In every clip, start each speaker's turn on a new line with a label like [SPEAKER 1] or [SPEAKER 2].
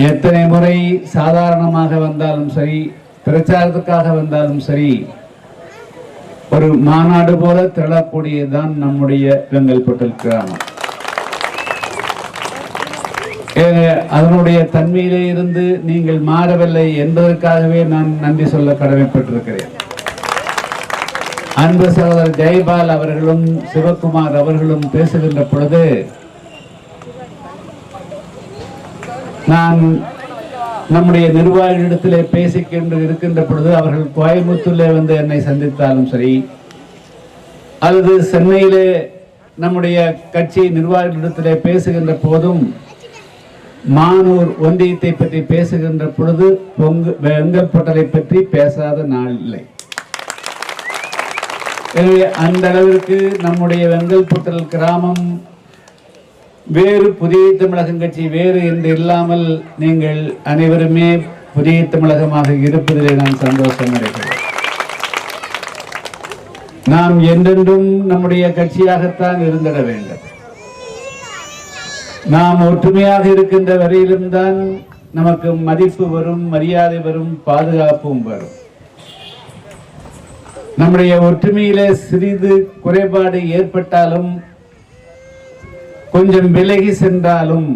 [SPEAKER 1] எத்தனை முறை சாதாரணமாக வந்தாலும் சரி பிரச்சாரத்துக்காக வந்தாலும் சரி ஒரு மாநாடு போல திரளக்கூடியதுதான் நம்முடைய வெங்கல்பட்டல் கிராமம். ஏ- அதனுடைய தன்மையிலே இருந்து நீங்கள் மாறவில்லை என்பதற்காகவே நான் நன்றி சொல்ல கடமைப்பட்டிருக்கிறேன். அன்பு சகோதரர் ஜெயபால் அவர்களும் சிவகுமார் அவர்களும் பேசுகின்ற பொழுது நான் நம்முடைய நிர்வாகிகளிடத்திலே பேசிக்கொண்டு இருக்கின்ற பொழுது அவர்கள் கோயம்புத்தூர்ல வந்து என்னை சந்தித்தாலும் சரி அல்லது சென்னையிலே நம்முடைய கட்சி நிர்வாகிகளிடத்திலே பேசுகின்ற போதும் மானூர் ஒன்றியத்தை பற்றி பேசுகின்ற பொழுது பொங்கு வெங்கல்பட்டலை பற்றி பேசாத நாள் இல்லை. எனவே அந்த அளவிற்கு நம்முடைய வெங்கல்புட்டல் கிராமம் வேறு புதிய தமிழகம் கட்சி வேறு என்று இல்லாமல் நீங்கள் அனைவருமே புதிய தமிழகமாக இருப்பதிலே நான் சந்தோஷம் அடைகிறேன். நாம் என்றென்றும் நம்முடைய கட்சியாகத்தான் இருந்திட வேண்டும். நாம் ஒற்றுமையாக இருக்கின்ற வரையிலும் தான் நமக்கு மதிப்பு வரும் மரியாதை வரும் பாதுகாப்பும் வரும். நம்முடைய ஒற்றுமையிலே சிறிது குறைபாடு ஏற்பட்டாலும் கொஞ்சம் விலகி சென்றாலும்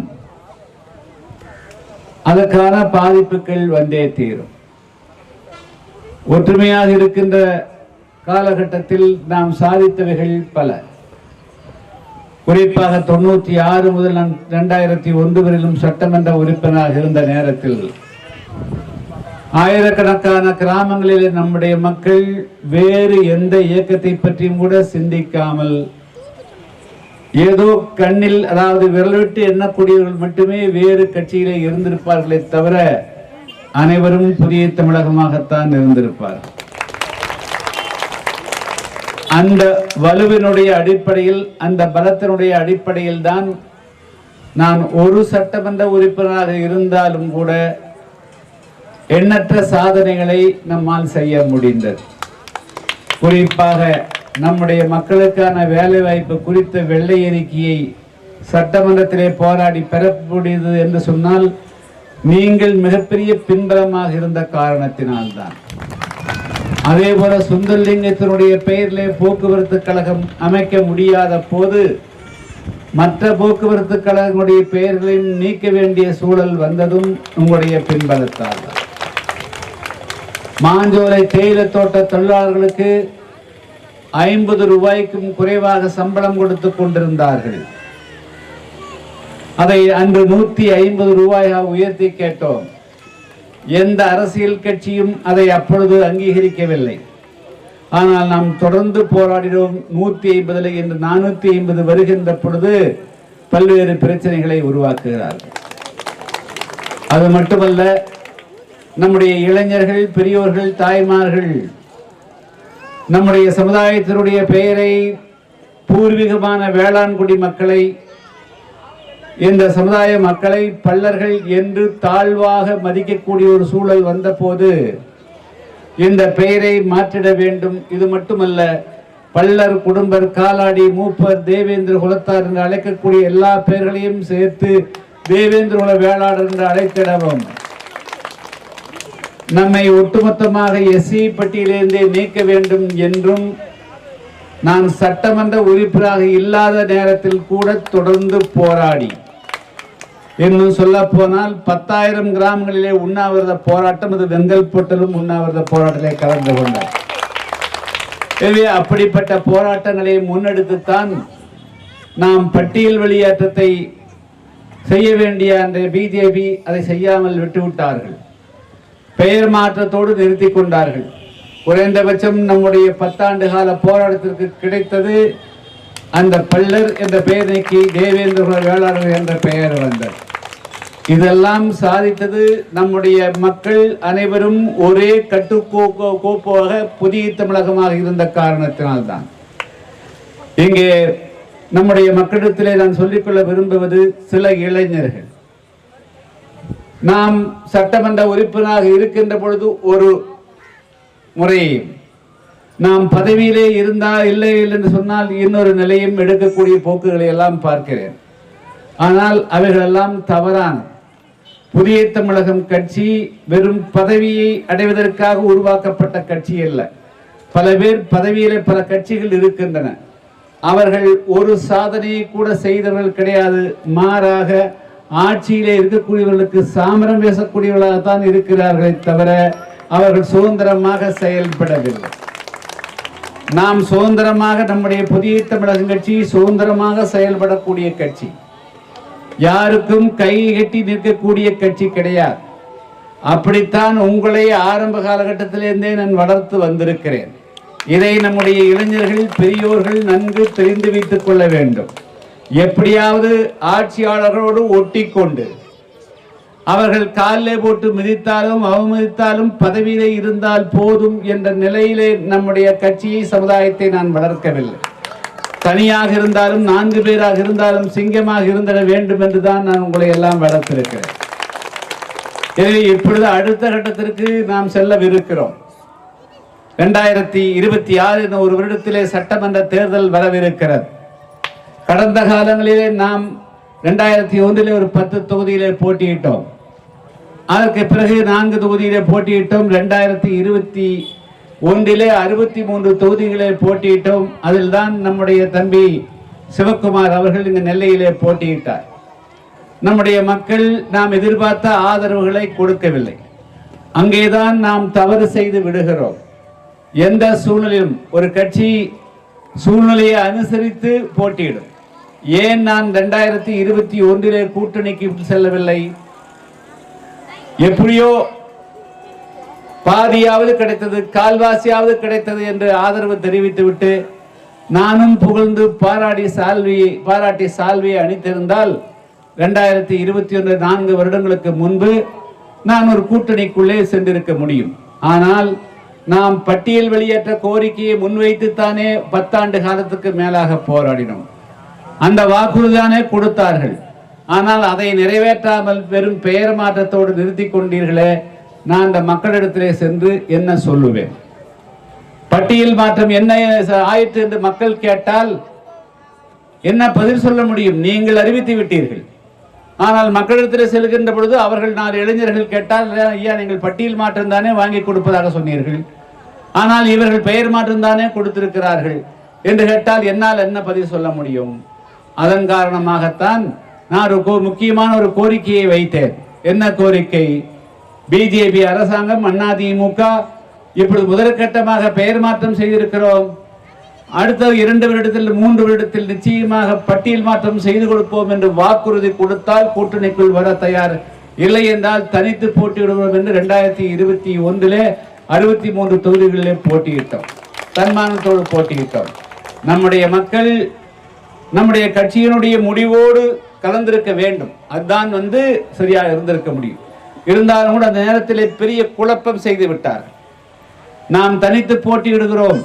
[SPEAKER 1] அதற்கான பாதிப்புகள் வந்தே தீரும். ஒற்றுமையாக இருக்கின்ற காலகட்டத்தில் நாம் சாதித்தவைகள் பல. குறிப்பாக தொண்ணூற்றி ஆறு முதல் ரெண்டாயிரத்தி இரண்டாயிரத்தி ஒன்று வரையிலும் சட்டமன்ற உறுப்பினராக இருந்த நேரத்தில் ஆயிரக்கணக்கான கிராமங்களில் நம்முடைய மக்கள் வேறு எந்த இயக்கத்தை பற்றியும் கூட சிந்திக்காமல் ஏதோ கண்ணில் அதாவது விரல் விட்டு எண்ணக்கூடியவர்கள் மட்டுமே வேறு கட்சியிலே இருந்திருப்பார்களே தவிர அனைவரும் புதிய தமிழகமாகத்தான் இருந்திருப்பார். அந்த வலுவினுடைய அடிப்படையில் அந்த பலத்தினுடைய அடிப்படையில் தான் நான் ஒரு சட்டமன்ற உறுப்பினராக இருந்தாலும் கூட எண்ணற்ற சாதனைகளை நம்மால் செய்ய முடிந்தது. குறிப்பாக நம்முடைய மக்களுக்கான வேலை வாய்ப்பு குறித்த வெள்ளை அறிக்கையை சட்டமன்றத்திலே போராடி பெற முடியுது என்று சொன்னால் நீங்கள் மிகப்பெரிய பின்பலமாக இருந்த காரணத்தினால்தான் அதே போல சுந்தரலிங்கத்தினுடைய பெயரிலே போக்குவரத்து கழகம் அமைக்க முடியாத போது மற்ற போக்குவரத்து கழகங்களுடைய பெயர்களையும் நீக்க வேண்டிய சூழல் வந்ததும் உங்களுடைய பின்பலத்தால் தான். மாஞ்சோலை தேயிலை தோட்ட தொழிலாளர்களுக்கு ஐம்பது ரூபாய்க்கும் குறைவாக சம்பளம் கொடுத்து கொண்டிருந்தார்கள். அதை அன்று நூத்தி ஐம்பது ரூபாயாக உயர்த்தி கேட்டோம். எந்த அரசியல் கட்சியும் அதை அப்பொழுது அங்கீகரிக்கவில்லை. ஆனால் நாம் தொடர்ந்து போராடினோம் நூத்தி ஐம்பதுல இன்று நானூத்தி ஐம்பது வருகின்ற பொழுது பல்வேறு பிரச்சனைகளை உருவாக்குகிறார்கள். அது மட்டுமல்ல நம்முடைய இளைஞர்கள் பெரியோர்கள் தாய்மார்கள் நம்முடைய சமுதாயத்தினுடைய பெயரை பூர்வீகமான வேளாண்குடி மக்களை இந்த சமுதாய மக்களை பல்லர்கள் என்று தாழ்வாக மதிக்கக்கூடிய ஒரு சூழல் வந்தபோது இந்த பெயரை மாற்றிட வேண்டும். இது மட்டுமல்ல பல்லர் குடும்பர் காலாடி மூப்பர் தேவேந்திர குலத்தார் என்று அழைக்கக்கூடிய எல்லா பெயர்களையும் சேர்த்து தேவேந்திர குல வேளாளர் என்று அழைத்திடவும். நம்மை ஒட்டுமொத்தமாக எஸ்சி பட்டியலிருந்தே நீக்க வேண்டும் என்றும் நான் சட்டமன்ற உறுப்பினராக இல்லாத நேரத்தில் கூட தொடர்ந்து போராடி. இன்னும் சொல்ல போனால் பத்தாயிரம் கிராமங்களிலே உண்ணாவிரத போராட்டம் அது வெங்கல் வெங்கல்பொட்டலும் உண்ணாவிரத போராட்டத்திலே கலந்து கொண்டார். எனவே அப்படிப்பட்ட போராட்டங்களை முன்னெடுத்துத்தான் நாம் பட்டியல் வெளியேற்றத்தை செய்ய வேண்டிய அந்த பிஜேபி அதை செய்யாமல் விட்டுவிட்டார்கள். பெயர் மாற்றத்தோடு நிறுத்தி கொண்டார்கள். குறைந்தபட்சம் நம்முடைய பத்தாண்டு கால போராட்டத்திற்கு கிடைத்தது அந்த பல்லர் என்ற பெயர் நீக்கி தேவேந்திர வேளாளர் என்ற பெயர் வந்தது. இதெல்லாம் சாதித்தது நம்முடைய மக்கள் அனைவரும் ஒரே கட்டுக்கோ கோப்பாக புதிய தமிழகமாக இருந்த காரணத்தினால்தான். இங்கே நம்முடைய மக்களிடத்திலே நான் சொல்லிக்கொள்ள விரும்புவது சில இளைஞர்கள். நாம் சட்டமன்ற உறுப்பினராக இருக்கின்ற பொழுது ஒரு முறையையும் நாம் பதவியிலே இருந்தால் இல்லை என்று சொன்னால் இன்னொரு நிலையும் எடுக்கக்கூடிய போக்குகளை எல்லாம் பார்க்கிறேன். ஆனால் அவைகளெல்லாம் தவறான புதிய தமிழகம் கட்சி வெறும் பதவியை அடைவதற்காக உருவாக்கப்பட்ட கட்சி அல்ல. பல பேர் பதவியில பல கட்சிகள் இருக்கின்றன. அவர்கள் ஒரு சாதனையை கூட செய்தவர்கள் கிடையாது. மாறாக ஆட்சியிலே இருக்கக்கூடியவர்களுக்கு சாமரம் பேசக்கூடியவர்களாகத்தான் இருக்கிறார்களே தவிர அவர்கள் சுதந்திரமாக செயல்படவில்லை. நாம் சுதந்திரமாக நம்முடைய புதிய தமிழகம் கட்சி சுதந்திரமாக செயல்படக்கூடிய கட்சி. யாருக்கும் கை கட்டி நிற்கக்கூடிய கட்சி கிடையாது. அப்படித்தான் உங்களை ஆரம்ப காலகட்டத்திலிருந்தே நான் வளர்த்து வந்திருக்கிறேன். இதை நம்முடைய இளைஞர்கள் பெரியோர்கள் நன்கு தெரிந்து வைத்துக் கொள்ள வேண்டும். எப்படியாவது ஆட்சியாளர்களோடு ஒட்டிக்கொண்டு அவர்கள் காலிலே போட்டு மிதித்தாலும் அவமதித்தாலும் பதவியிலே இருந்தால் போதும் என்ற நிலையிலே நம்முடைய கட்சியை சமுதாயத்தை நான் வளர்க்கவில்லை. தனியாக இருந்தாலும் நான்கு பேராக இருந்தாலும் சிங்கமாக இருந்திட வேண்டும் என்றுதான் நான் உங்களை எல்லாம் வளர்த்திருக்கிறேன். எனவே இப்பொழுது அடுத்த கட்டத்திற்கு நாம் செல்லவிருக்கிறோம். இரண்டாயிரத்தி இருபத்தி ஆறு என்ற ஒரு வருடத்திலே சட்டமன்ற தேர்தல் வரவிருக்கிறது. கடந்த காலங்களிலே நாம் ரெண்டாயிரத்தி ஒன்றிலே ஒரு பத்து தொகுதியிலே போட்டியிட்டோம். அதற்கு பிறகு நான்கு தொகுதியிலே போட்டியிட்டோம். ரெண்டாயிரத்தி இருபத்தி ஒன்றிலே அறுபத்தி மூன்று தொகுதிகளே போட்டியிட்டோம். அதில் தான் நம்முடைய தம்பி சிவக்குமார் அவர்கள் இங்கு நெல்லையிலே போட்டியிட்டார். நம்முடைய மக்கள் நாம் எதிர்பார்த்த ஆதரவுகளை கொடுக்கவில்லை. அங்கேதான் நாம் தவறு செய்து விடுகிறோம். எந்த சூழ்நிலையும் ஒரு கட்சி சூழ்நிலையை அனுசரித்து போட்டியிடும். ஏன் நான் ரெண்டாயிரத்தி இருபத்தி ஒன்றிலே கூட்டணிக்கு செல்லவில்லை? எப்படியோ பாதியாவது கிடைத்தது கால்வாசியாவது கிடைத்தது என்று ஆதரவு தெரிவித்துவிட்டு நானும் புகழ்ந்து பாராடி சால்வியை பாராட்டி சால்வியை அணித்திருந்தால் ரெண்டாயிரத்தி இருபத்தி ஒன்று நான்கு வருடங்களுக்கு முன்பு நான் ஒரு கூட்டணிக்குள்ளே சென்றிருக்க முடியும். ஆனால் நாம் பட்டியல் வெளியேற்ற கோரிக்கையை முன்வைத்துத்தானே பத்தாண்டு காலத்துக்கு மேலாக போராடினோம். அந்த வாக்குறுதிதானே கொடுத்தார்கள். ஆனால் அதை நிறைவேற்றாமல் வெறும் பெயர் மாற்றத்தோடு நிறுத்தி கொண்டீர்களே நான் அந்த மக்களிடத்திலே சென்று என்ன சொல்லுவேன்? பட்டியல் மாற்றம் என்ன ஆயிற்று என்று மக்கள் கேட்டால் என்ன பதில் சொல்ல முடியும்? நீங்கள் அறிவித்து விட்டீர்கள். ஆனால் மக்களிடத்தில் செல்கின்ற பொழுது அவர்கள் நாலு இளைஞர்கள் கேட்டால் ஐயா நீங்கள் பட்டியல் மாற்றம் தானே வாங்கி கொடுப்பதாக சொன்னீர்கள். ஆனால் இவர்கள் பெயர் மாற்றம் தானே கொடுத்திருக்கிறார்கள். என்று கேட்டால் என்னால் என்ன பதில் சொல்ல முடியும்? அதன் காரணமாகத்தான் நான் ஒரு கோ- முக்கியமான ஒரு கோரிக்கையை வைத்தேன். என்ன கோரிக்கை? பிஜேபி அரசாங்கம் அதிமுக இப்பொழுது முதற்கட்டமாக பெயர் மாற்றம் செய்திருக்கிறோம். அடுத்த இரண்டு வருடத்தில் மூன்று வருடத்தில் நிச்சயமாக பட்டியல் மாற்றம் செய்து கொடுப்போம் என்று வாக்குறுதி கொடுத்தால் கூட்டணிக்குள் வர தயார் இல்லை என்றால் தனித்து போட்டியிடுவோம் என்று ரெண்டாயிரத்தி இருபத்தி ஒன்றிலே அறுபத்தி மூன்று தொகுதிகளிலே போட்டியிட்டோம். தன்மானத்தோடு போட்டியிட்டோம். நம்முடைய மக்கள் நம்முடைய கட்சியினுடைய முடிவோடு கலந்திருக்க வேண்டும். அதுதான் வந்து சரியாக இருந்திருக்க முடியும். இருந்தாலும் கூட அந்த நேரத்தில் பெரிய குழப்பம் செய்து விட்டார் நாம் தனித்து போட்டியிடுகிறோம்.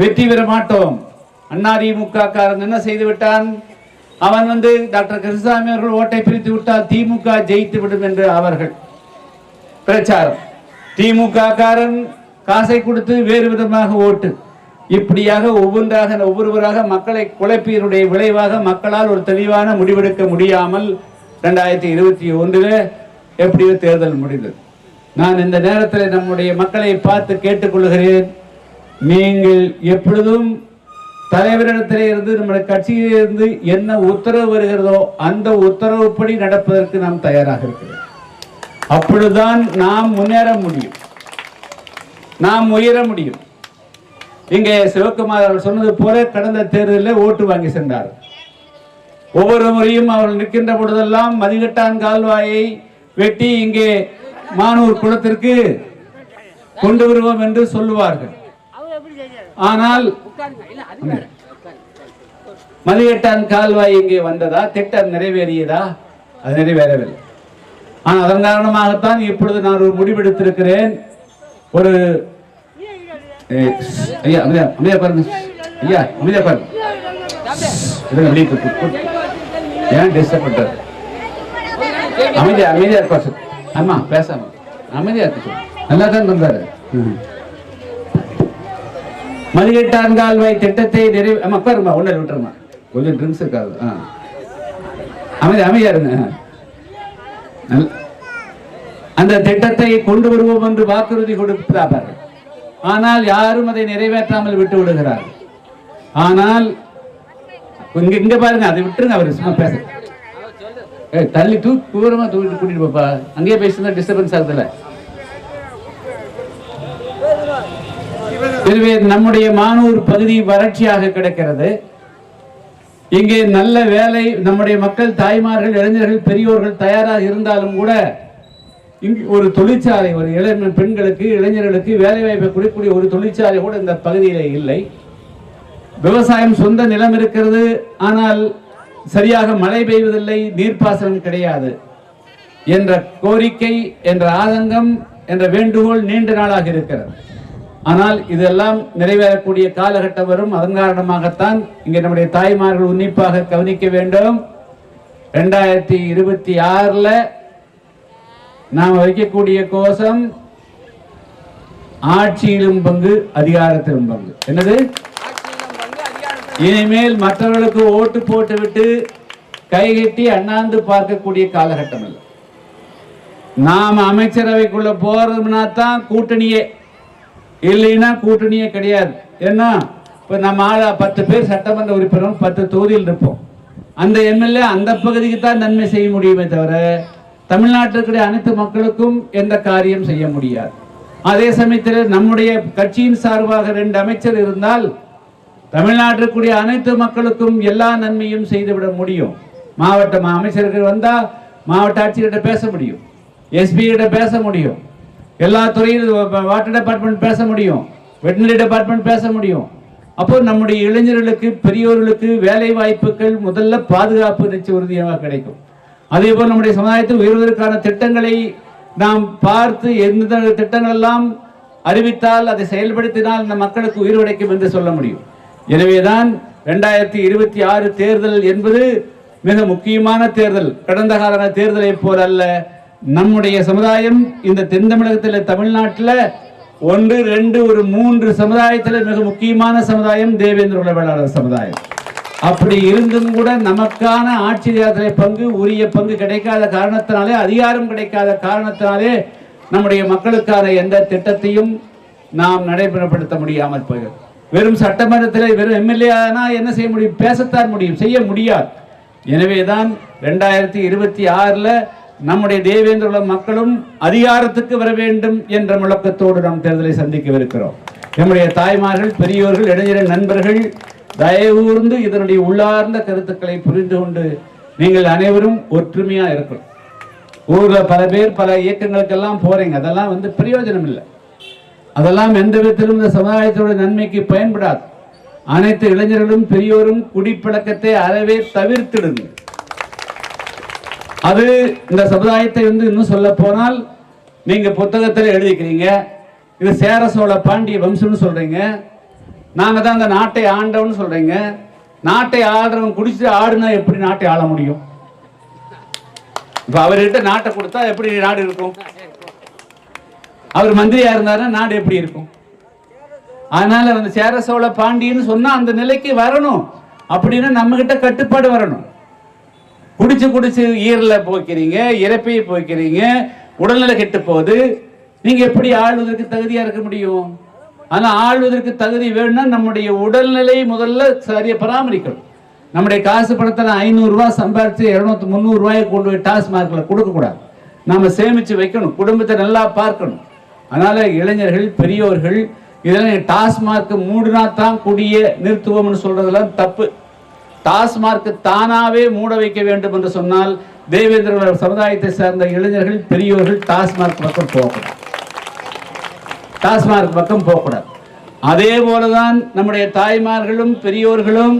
[SPEAKER 1] வெற்றி பெற மாட்டோம். அதிமுக காரன் என்ன செய்து விட்டான்? அவன் வந்து டாக்டர் கிருஷ்ணசாமி அவர்கள் ஓட்டை பிரித்து விட்டால் திமுக ஜெயித்து விடும் என்று அவர்கள் பிரச்சாரம். திமுக காரன் காசை கொடுத்து வேறு விதமாக ஓட்டு. இப்படியாக ஒவ்வொன்றாக ஒவ்வொருவராக மக்களை குழப்பியனுடைய விளைவாக மக்களால் ஒரு தெளிவான முடிவெடுக்க முடியாமல் ரெண்டாயிரத்தி இருபத்தி ஒன்றில் எப்படியோ தேர்தல் முடிந்தது. நான் இந்த நேரத்தில் நம்முடைய மக்களை பார்த்து கேட்டுக்கொள்கிறேன். நீங்கள் எப்பொழுதும் தலைவரிடத்திலே இருந்து நம்முடைய கட்சியிலிருந்து என்ன உத்தரவு வருகிறதோ அந்த உத்தரவுப்படி நடப்பதற்கு நாம் தயாராக இருக்கிறோம். அப்பொழுதுதான் நாம் முன்னேற முடியும். நாம் உயர முடியும். இங்கே சிவகுமார் அவர் சொன்னது போல கடந்த தேர்தலில் ஓட்டு வாங்கி சென்றார். ஒவ்வொரு முறையும் அவர் நிற்கின்ற பொழுதெல்லாம் மதிகட்டான் கால்வாயை வெட்டி இங்கே மானூர் குளத்திற்கு கொண்டு வருவோம் என்று சொல்லுவார்கள். ஆனால் மதிகட்டான் கால்வாய் இங்கே வந்ததா? திட்டம் நிறைவேறியதா? அது நிறைவேறவில்லை. ஆனால் அதன் காரணமாகத்தான் இப்பொழுது நான் ஒரு முடிவெடுத்திருக்கிறேன். ஒரு ஐயா அமைதியா அமைதியா பாருங்க. ஐயா அமைதியா பாருங்க. இதெல்லாம் வெளியே தூக்கு. ஏன் டிஸ்டர்ப் பண்றாரு அமைதியா அமைதியா இருப்பா சார். ஆமா பேசாம. அமைதியா இருக்கு சார் நல்லா தான் தந்தாரு ம். மதிகட்டான் கால்வாய் திட்டத்தை நிறைவு ஆமா உட்காருமா உள்ள விட்டுருமா கொஞ்சம் ட்ரிங்க்ஸ் இருக்காது ஆ. அமைதி அமைதியா இருங்க. அந்த திட்டத்தை கொண்டு வருவோம் என்று வாக்குறுதி கொடுத்தார்கள் ஆனால் யாரும் அதை நிறைவேற்றாமல் விட்டு விடுகிறார். ஆனால் இங்க இங்க பாருங்க அதை விட்டுருங்க அவர் சும்மா பேச. ஏய், தள்ளி தூ தூரமா தூக்கிட்டு கூட்டிட்டு போப்பா. அங்கேயே பேசுனா டிஸ்டர்பன்ஸ் ஆகுதுல்ல. எனவே நம்முடைய மானூர் பகுதி வறட்சியாக கிடக்கிறது. இங்கே நல்ல வேலை நம்முடைய மக்கள் தாய்மார்கள் இளைஞர்கள் பெரியோர்கள் தயாராக இருந்தாலும் கூட இங்கு ஒரு தொழிற்சாலை ஒரு இளைஞர் பெண்களுக்கு இளைஞர்களுக்கு வேலை வாய்ப்பை கொடுக்கக்கூடிய ஒரு தொழிற்சாலை கூட இந்த பகுதியில் இல்லை. விவசாயம் சொந்த நிலம் இருக்கிறது ஆனால் சரியாக மழை பெய்வதில்லை நீர்ப்பாசனம் கிடையாது என்ற கோரிக்கை என்ற ஆதங்கம் என்ற வேண்டுகோள் நீண்ட நாளாக இருக்கிறது. ஆனால் இதெல்லாம் நிறைவேறக்கூடிய காலகட்டம் வரும். அதன் காரணமாகத்தான் இங்கே நம்முடைய தாய்மார்கள் உன்னிப்பாக கவனிக்க வேண்டும். ரெண்டாயிரத்தி இருபத்தி ஆறில் நாம் வைக்கக்கூடிய கோஷம் ஆட்சியிலும் பங்கு அதிகாரத்திலும் பங்கு. என்னது? இனிமேல் மற்றவர்களுக்கு ஓட்டு போட்டுவிட்டு கைகட்டி அண்ணாந்து பார்க்கக்கூடிய காலகட்டம் இல்லை. நாம் அமைச்சரவைக்குள்ள போறதுனா தான் கூட்டணியே. இல்லைன்னா கூட்டணியே கிடையாது. என்ன இப்ப நம்ம ஆள பத்து பேர் சட்டமன்ற உறுப்பினர் பத்து தொகுதியில் இருப்போம். அந்த எம்எல்ஏ அந்த பகுதிக்கு தான் நன்மை செய்ய முடியுமே தவிர தமிழ்நாட்டிற்குடைய அனைத்து மக்களுக்கும் எந்த காரியம் செய்ய முடியாது. அதே சமயத்தில் நம்முடைய கட்சியின் சார்பாக ரெண்டு அமைச்சர் இருந்தால் தமிழ்நாட்டிற்குரிய அனைத்து மக்களுக்கும் எல்லா நன்மையும் செய்துவிட முடியும். மாவட்ட அமைச்சர்கள் வந்தால் மாவட்ட ஆட்சியர்கிட்ட பேச முடியும். எஸ்பிகிட்ட பேச முடியும். எல்லா துறையிலும் வாட்டர் டிபார்ட்மெண்ட் பேச முடியும். வெட்டினரி டிபார்ட்மெண்ட் பேச முடியும். அப்போ நம்முடைய இளைஞர்களுக்கு பெரியோர்களுக்கு வேலை வாய்ப்புகள் முதல்ல பாதுகாப்பு நிச்சய உறுதியாக கிடைக்கும். அதே போல் நம்முடைய சமுதாயத்தில் உயர்வதற்கான திட்டங்களை நாம் பார்த்து எந்த திட்டங்கள் எல்லாம் அறிவித்தால் அதை செயல்படுத்தினால் இந்த மக்களுக்கு உயிர் உடைக்கும் என்று சொல்ல முடியும். எனவேதான் ரெண்டாயிரத்தி இருபத்தி ஆறு தேர்தல் என்பது மிக முக்கியமான தேர்தல். கடந்த கால தேர்தலை போல் அல்ல நம்முடைய சமுதாயம் இந்த தென் தமிழகத்தில் தமிழ்நாட்டில் ஒன்று ரெண்டு ஒரு மூன்று சமுதாயத்தில் மிக முக்கியமான சமுதாயம் தேவேந்திர உளவியலாளர் வேளாளர் சமுதாயம். அப்படி இருந்தும் கூட நமக்கான ஆட்சி அதிகாரத்திலே பங்கு உரிய பங்கு கிடைக்காத காரணத்தினாலே அதிகாரம் கிடைக்காத காரணத்தினாலே நம்முடைய மக்களுக்கான எந்த திட்டத்தையும் நாம் நடைமுறைப்படுத்த முடியாமல் போகிறது. வெறும் சட்டமன்றத்தில் வெறும் எம்எல்ஏ ஆனால் என்ன செய்ய முடியும்? பேசத்தான் முடியும் செய்ய முடியாது. எனவேதான் ரெண்டாயிரத்தி இருபத்தி ஆறில் நம்முடைய தேவேந்திர மக்களும் அதிகாரத்துக்கு வர வேண்டும் என்ற முழக்கத்தோடு நாம் தேர்தலை சந்திக்கவிருக்கிறோம். நம்முடைய தாய்மார்கள் பெரியோர்கள் இளைஞர்கள் நண்பர்கள் தயவூர்ந்து இதனுடைய உள்ளார்ந்த கருத்துக்களை புரிந்து கொண்டு நீங்கள் அனைவரும் ஒற்றுமையா இருக்கணும். ஊர்ல பல பேர் பல இயக்கங்களுக்கெல்லாம் போறீங்க. அதெல்லாம் வந்து பிரயோஜனம் இல்லை. அதெல்லாம் எந்த விதத்திலும் இந்த சமுதாயத்தோட நன்மைக்கு பயன்படாது. அனைத்து இளைஞர்களும் பெரியோரும் குடிப்பழக்கத்தை அறவே தவிர்த்திடுங்க. அது இந்த சமுதாயத்தை வந்து இன்னும் சொல்ல போனால் நீங்க புத்தகத்தில் எழுதிக்கிறீங்க. இது சேர சோழ பாண்டிய வம்சம்னு சொல்றீங்க. நாங்க தான் அந்த நாட்டை ஆண்டவன்னு சொல்றீங்க. நாட்டை ஆடுறவன் குடிச்சு ஆடுனா எப்படி நாட்டை ஆள முடியும்? இப்ப அவர்கிட்ட நாட்டை கொடுத்தா எப்படி நாடு இருக்கும்? அவர் மந்திரியா இருந்தாருன்னா நாடு எப்படி இருக்கும்? அதனால வந்து சேர சோழ பாண்டியன்னு சொன்னா அந்த நிலைக்கு வரணும். அப்படின்னா நம்ம கிட்ட கட்டுப்பாடு வரணும். குடிச்சு குடிச்சு ஈரல போய்க்கிறீங்க இறப்பையை போய்க்கிறீங்க உடல்நிலை கெட்டு போகுது. நீங்க எப்படி ஆள்வதற்கு தகுதியா இருக்க முடியும்? ஆனா ஆள்வதற்கு தகுதி வேணும்னா நம்முடைய உடல்நிலை முதல்ல சரியா பராமரிக்கணும். நம்முடைய காசு பணத்தை ஐநூறு ரூபாய் சம்பாரிச்சு இருநூத்தி முந்நூறு கொண்டு போய் டாஸ்மார்க்ல கொடுக்க கூடாது. நாம சேமிச்சு வைக்கணும். குடும்பத்தை நல்லா பார்க்கணும். அதனால இளைஞர்கள் பெரியோர்கள் இதெல்லாம் டாஸ்மார்க் மூடினா தான் குடிய நிறுத்துவோம்னு சொல்றதெல்லாம் தப்பு. டாஸ்மார்க் தானாவே மூட வைக்க வேண்டும் என்று சொன்னால் தேவேந்திர சமுதாயத்தை சார்ந்த இளைஞர்கள் பெரியோர்கள் டாஸ்மார்க் பக்கம் போகக்கூடாது. டாஸ்மார்க் பக்கம் போகக்கூடாது. அதே போலதான் நம்முடைய தாய்மார்களும் பெரியோர்களும்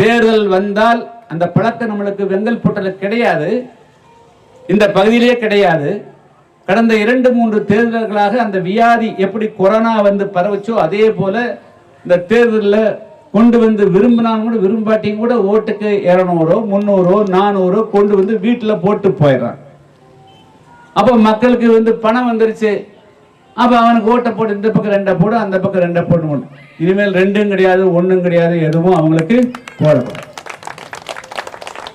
[SPEAKER 1] தேர்தல் வந்தால் அந்த பழக்கம் நம்மளுக்கு வெங்கல் பொட்டல கிடையாது. இந்த பகுதியிலே கிடையாது. கடந்த இரண்டு மூன்று தேர்தல்களாக அந்த வியாதி எப்படி கொரோனா வந்து பரவச்சோ அதே போல இந்த தேர்தலில் கொண்டு வந்து விரும்பினாலும் கூட விரும்பாட்டியும் கூட ஓட்டுக்கு இரநூறோ முந்நூறோ நானூறோ கொண்டு வந்து வீட்டில் போட்டு போயிடுறான் அப்போ மக்களுக்கு வந்து பணம் வந்துருச்சு. அப்போ அவனுக்கு ஓட்டை போட்டு இந்த பக்கம் ரெண்டை போடு அந்த பக்கம் ரெண்டை போட்டு ஒன்று இனிமேல் ரெண்டும் கிடையாது ஒன்றும் கிடையாது எதுவும் அவங்களுக்கு போடக்கூடாது.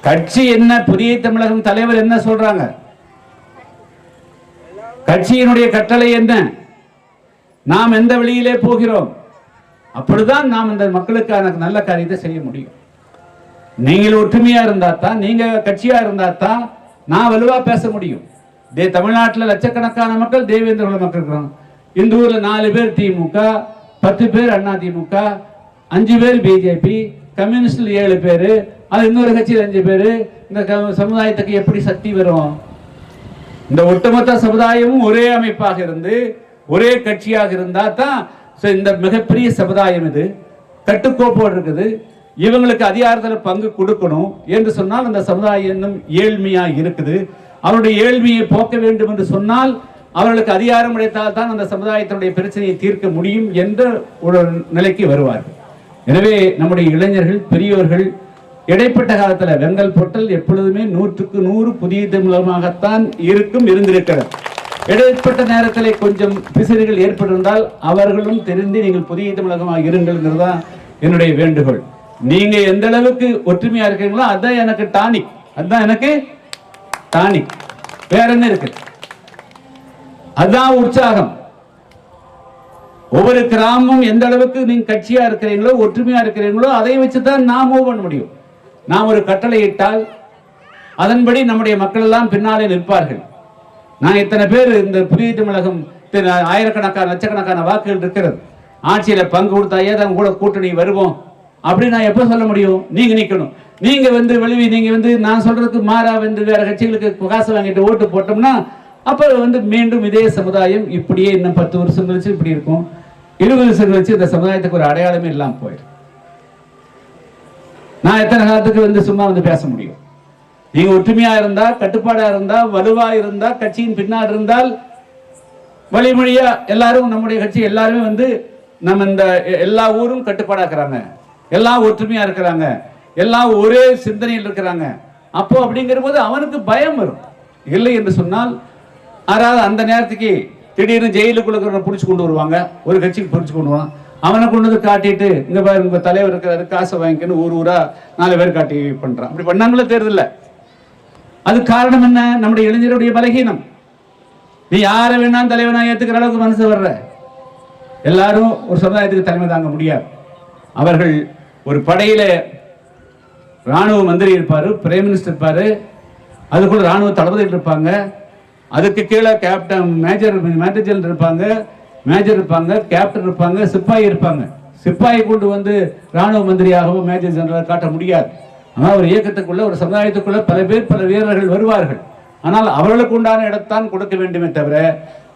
[SPEAKER 1] கட்சி என்ன புதிய தமிழகம் தலைவர் என்ன சொல்றாங்க? கட்சியினுடைய கட்டளை என்ன? நாம் எந்த வழியிலே போகிறோம்? அப்படிதான் நாம் இந்த மக்களுக்கான நல்ல காரியத்தை செய்ய முடியும். நீங்கள் ஒற்றுமையா இருந்தா தான் நீங்க கட்சியா இருந்தா தான் நான் வலுவா பேச முடியும். தே தமிழ்நாட்டில் லட்சக்கணக்கான மக்கள் தேவேந்திர குல மக்கள் இருக்கிறாங்க. இந்த ஊரில் நாலு பேர் திமுக பத்து பேர் அண்ணா திமுக அஞ்சு பேர் பிஜேபி கம்யூனிஸ்டில் ஏழு பேர் அது இன்னொரு கட்சியில் அஞ்சு பேர். இந்த க- சமுதாயத்துக்கு எப்படி சக்தி வரும்? இந்த ஒட்டுமொத்த சமுதாயமும் ஒரே அமைப்பாக இருந்து ஒரே கட்சியாக இருந்தால் தான் ஸோ இந்த மிகப்பெரிய சமுதாயம் இது. கட்டுக்கோப்போடு இருக்குது. இவங்களுக்கு அதிகாரத்தில் பங்கு கொடுக்கணும் என்று சொன்னால் அந்த சமுதாயம் இன்னும் ஏழ்மையாக இருக்குது. அவருடைய ஏழ்மையை போக்க வேண்டும் என்று சொன்னால் அவர்களுக்கு அதிகாரம் கிடைத்தால் தான் அந்த சமுதாயத்தினுடைய பிரச்சனையை தீர்க்க முடியும் என்ற ஒரு நிலைக்கு வருவார்கள். எனவே நம்முடைய இளைஞர்கள் பெரியோர்கள் இடைப்பட்ட காலத்தில் வெங்கல் பொட்டல் எப்பொழுதுமே நூற்றுக்கு நூறு புதிய தமிழகமாகத்தான் இருக்கும் இருந்திருக்கிறது. இடைப்பட்ட நேரத்தில் கொஞ்சம் பிசிறுகள் ஏற்பட்டிருந்தால் அவர்களும் தெரிந்து நீங்கள் புதிய தமிழகமாக இருங்கள்ங்கிறது தான் என்னுடைய வேண்டுகோள். நீங்கள் எந்த அளவுக்கு ஒற்றுமையாக இருக்கீங்களோ அதுதான் எனக்கு டானிக். அதுதான் எனக்கு டானிக் வேற என்ன இருக்கு? அதுதான் உற்சாகம். ஒவ்வொரு கிராமமும் எந்த அளவுக்கு நீங்க கட்சியா இருக்கிறீங்களோ ஒற்றுமையா இருக்கிறீங்களோ அதை வச்சுதான் நாம் மூவ் பண்ண முடியும். நாம் ஒரு கட்டளை இட்டால் அதன்படி நம்முடைய மக்கள் எல்லாம் பின்னாலே நிற்பார்கள். நான் இத்தனை பேர் இந்த புதிய தமிழகம் ஆயிரக்கணக்கான லட்சக்கணக்கான வாக்குகள் இருக்கிறது. ஆட்சியில பங்கு கொடுத்தா ஏதாவது கூட கூட்டணி வருவோம். அப்படின்னு நான் எப்போ சொல்ல முடியும்? நீங்க நிக்கணும். நீங்க வந்து வெளிவி நீங்க வந்து நான் சொல்றதுக்கு மாறா வந்து வேற கட்சிகளுக்கு காசு வாங்கிட்டு ஓட்டு போட்டோம்னா அப்ப வந்து மீண்டும் இதே சமுதாயம் இப்படியே இன்னும் பத்து வருஷம் கழிச்சு இப்படி இருக்கும். இருபது வருஷம் கழிச்சு இந்த சமுதாயத்துக்கு ஒரு அடையாளமே இல்லாமல் போயிடும். நான் எத்தனை காலத்துக்கு வந்து சும்மா வந்து பேச முடியும்? நீங்க ஒற்றுமையா இருந்தா கட்டுப்பாடா இருந்தா வலுவா இருந்தா கட்சியின் பின்னால் இருந்தால் வழிமொழியா எல்லாரும் நம்முடைய கட்சி எல்லாருமே வந்து நம்ம இந்த எ- எல்லா ஊரும் கட்டுப்பாடா இருக்கிறாங்க எல்லாம் ஒற்றுமையா இருக்கிறாங்க. எல்லாம் ஒரே சிந்தனையில் இருக்கிறாங்க. அப்போ அப்படிங்கிற போது அவனுக்கு பயம் வரும். இல்லை என்று சொன்னால் யாராவது அந்த நேரத்துக்கு திடீர்னு ஜெயிலுக்குள்ள பிடிச்சி கொண்டு வருவாங்க. ஒரு கட்சிக்கு பிடிச்சி கொண்டு வருவான். அவனை கொண்டு வந்து காட்டிட்டு இங்க பாரு உங்க தலைவர் இருக்கிறாரு காசை வாங்கிக்கன்னு ஊர் ஊரா நாலு பேர் காட்டி பண்றான். அப்படி பண்ணாங்களே தேர்தலில் அது காரணம் என்ன? நம்முடைய இளைஞருடைய பலகீனம். நீ யாரை வேணாலும் தலைவனா ஏத்துக்கிற அளவுக்கு மனசு வர்ற. எல்லாரும் ஒரு சமுதாயத்துக்கு தலைமை தாங்க முடியாது. அவர்கள் ஒரு படையில ராணுவ மந்திரி இருப்பார் பிரைம் மினிஸ்டர் இருப்பார். அதுக்குள்ள ராணுவ தளபதிகள் இருப்பாங்க. அதுக்கு கீழே கேப்டன் மேஜர் மேஜர் ஜெனரல் இருப்பாங்க. மேஜர் இருப்பாங்க கேப்டன் இருப்பாங்க சிப்பாய் இருப்பாங்க. சிப்பாயை கொண்டு வந்து ராணுவ மந்திரியாகவும் மேஜர் ஜெனரலாக காட்ட முடியாது. ஆனால் ஒரு இயக்கத்துக்குள்ள ஒரு சமுதாயத்துக்குள்ள பல பேர் பல வீரர்கள் வருவார்கள். ஆனால் அவர்களுக்கு உண்டான இடத்தான் கொடுக்க வேண்டுமே தவிர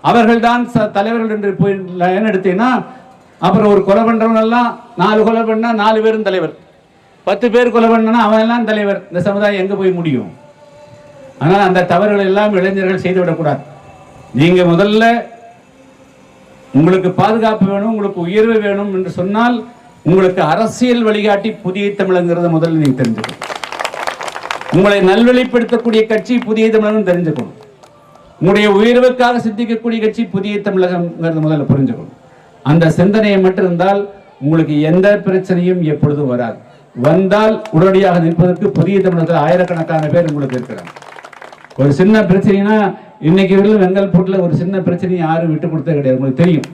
[SPEAKER 1] அவர்கள் தான் தலைவர்கள் என்று போய் என்ன எடுத்தீங்கன்னா அப்புறம் ஒரு கொலை பண்றவங்க நாலு கொலை பண்ணால் நாலு பேரும் தலைவர். பத்து பேர் கொலை பண்ணனா அவன் எல்லாம் தலைவர். இந்த சமுதாயம் எங்க போய் முடியும்? ஆனால் அந்த தவறுகள் எல்லாம் இளைஞர்கள் செய்துவிடக்கூடாது நீங்க முதல்ல உங்களுக்கு பாதுகாப்பு வேணும் உங்களுக்கு உயர்வு வேணும் என்று சொன்னால் உங்களுக்கு அரசியல் வழிகாட்டி புதிய தமிழங்கிறத முதல்ல நீங்க தெரிஞ்சுக்கணும். உங்களை நல்வழிப்படுத்தக்கூடிய கட்சி புதிய தமிழகம் தெரிஞ்சுக்கணும். உங்களுடைய உயர்வுக்காக சிந்திக்கக்கூடிய கட்சி புதிய தமிழகம்ங்கிறது முதல்ல புரிஞ்சுக்கணும். அந்த சிந்தனையை மட்டும் இருந்தால் உங்களுக்கு எந்த பிரச்சனையும் எப்பொழுதும் வராது. வந்தால் உடனடியாக நிற்பதற்கு புதிய தமிழகத்தில் ஆயிரக்கணக்கான பேர் உங்களுக்கு இருக்கிறாங்க. ஒரு சின்ன பிரச்சனைனா இன்னைக்கு வரையிலும் வெங்கல்பூட்டில் ஒரு சின்ன பிரச்சனையை யாரும் விட்டு கொடுத்தது கிடையாது. உங்களுக்கு தெரியும்.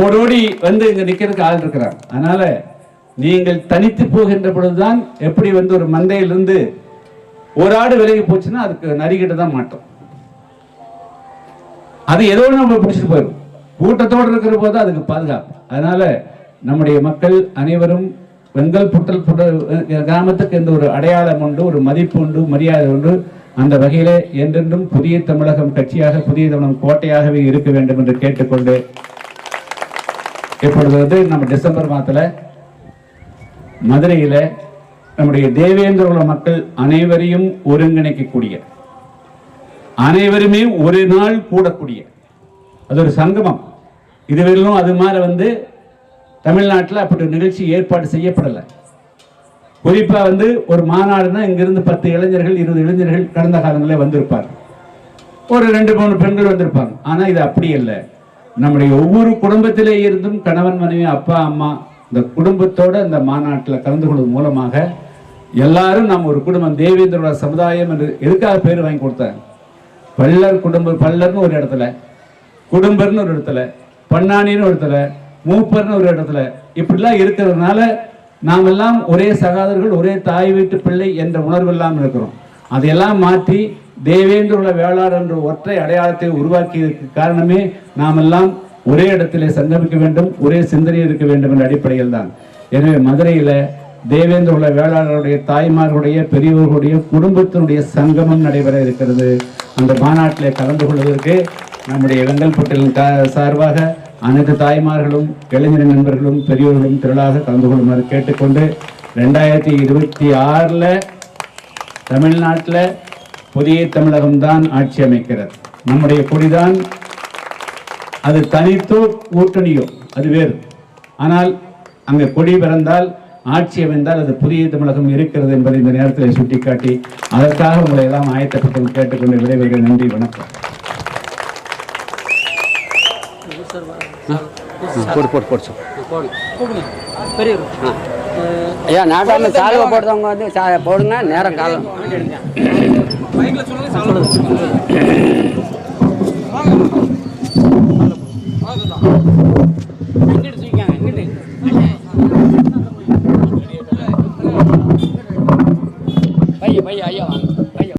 [SPEAKER 1] ஓடோடி வந்து இங்க நிக்கிறதுக்கு ஆள் இருக்கிறாங்க. அதனால நீங்கள் தனித்து போகின்ற பொழுதுதான் எப்படி வந்து ஒரு மந்தையிலிருந்து ஒரு ஆடு விலகி போச்சுன்னா அதுக்கு நரிக்கிட்ட தான் மாட்டோம். அது ஏதோ நம்ம பிடிச்சிட்டு போயிடும். கூட்டத்தோடு இருக்கிற போது அதுக்கு பாதுகாப்பு. அதனால நம்முடைய மக்கள் அனைவரும் வெங்கல் புட்டல் புட்டல் கிராமத்துக்கு எந்த ஒரு அடையாளம் உண்டு ஒரு மதிப்பு உண்டு மரியாதை உண்டு அந்த வகையிலே என்றென்றும் புதிய தமிழகம் கட்சியாக புதிய தமிழகம் கோட்டையாகவே இருக்க வேண்டும் என்று கேட்டுக்கொண்டு இப்பொழுது வந்து நம்ம டிசம்பர் மாதத்துல மதுரையில் நம்முடைய தேவேந்திர உள்ள மக்கள் அனைவரையும் ஒருங்கிணைக்கக்கூடிய அனைவருமே ஒரு நாள் கூடக்கூடிய அது ஒரு சங்கமம். இதுவரையிலும் அது மாதிரி வந்து தமிழ்நாட்டில் அப்படி ஒரு நிகழ்ச்சி ஏற்பாடு செய்யப்படலை. குறிப்பாக வந்து ஒரு மாநாடுனா இங்கிருந்து பத்து இளைஞர்கள் இருபது இளைஞர்கள் கடந்த காலங்களில் வந்திருப்பார் ஒரு ரெண்டு மூணு பெண்கள் வந்திருப்பாங்க. ஆனால் இது அப்படி இல்லை நம்முடைய ஒவ்வொரு குடும்பத்திலே இருந்தும் கணவன் மனைவி அப்பா அம்மா இந்த குடும்பத்தோட இந்த மாநாட்டில் கலந்து கொள்வது மூலமாக எல்லாரும் நாம் ஒரு குடும்பம் தேவேந்திரோட சமுதாயம் என்று எதுக்காக பேர் வாங்கி கொடுத்தாங்க? பல்லர் குடும்ப பல்லர்னு ஒரு இடத்துல குடும்பர்னு ஒரு இடத்துல பண்ணாணின்னு ஒரு இடத்துல மூப்பர்னு ஒரு இடத்துல. இப்படிலாம் இருக்கிறதுனால நாமெல்லாம் ஒரே சகாதர்கள் ஒரே தாய் வீட்டு பிள்ளை என்ற உணர்வு இல்லாமல் இருக்கிறோம். அதையெல்லாம் மாற்றி தேவேந்திர வேளாளர் என்ற ஒற்றை அடையாளத்தை உருவாக்கியதற்கு காரணமே நாமெல்லாம் ஒரே இடத்திலே சங்கமிக்க வேண்டும் ஒரே சிந்தனை இருக்க வேண்டும் என்ற அடிப்படையில் தான் எனவே மதுரையில் தேவேந்திர உள்ள வேளாளருடைய தாய்மார்களுடைய பெரியவர்களுடைய குடும்பத்தினுடைய சங்கமம் நடைபெற இருக்கிறது. அந்த மாநாட்டிலே கலந்து கொள்வதற்கு நம்முடைய வெங்கல்பட்டின் கா- சார்பாக அனைத்து தாய்மார்களும் இளைஞர் நண்பர்களும் பெரியோர்களும் திரளாக கலந்து கொள்ளுமாறு கேட்டுக்கொண்டு ரெண்டாயிரத்தி இருபத்தி ஆறில் தமிழ்நாட்டில் புதிய தமிழகம்தான் ஆட்சி அமைக்கிறது. நம்முடைய கொடிதான் அது தனித்தோ கூட்டணியோ அது வேறு. ஆனால் அங்கே கொடி பிறந்தால் ஆட்சி அமைந்தால் அது புதிய தமிழகம் இருக்கிறது என்பதை இந்த நேரத்தில் சுட்டிக்காட்டி அதற்காக உங்களை எல்லாம் ஆயத்தப்பட்டு கேட்டுக்கொண்டு விடைபெறுகிறேன். நன்றி வணக்கம்.
[SPEAKER 2] போட்டு போடு போடு ஐயா நாட்டாமல் சால்வை போடுறவங்க வந்து சா போடுங்க நேரம் காலம்
[SPEAKER 3] சொல்லுங்க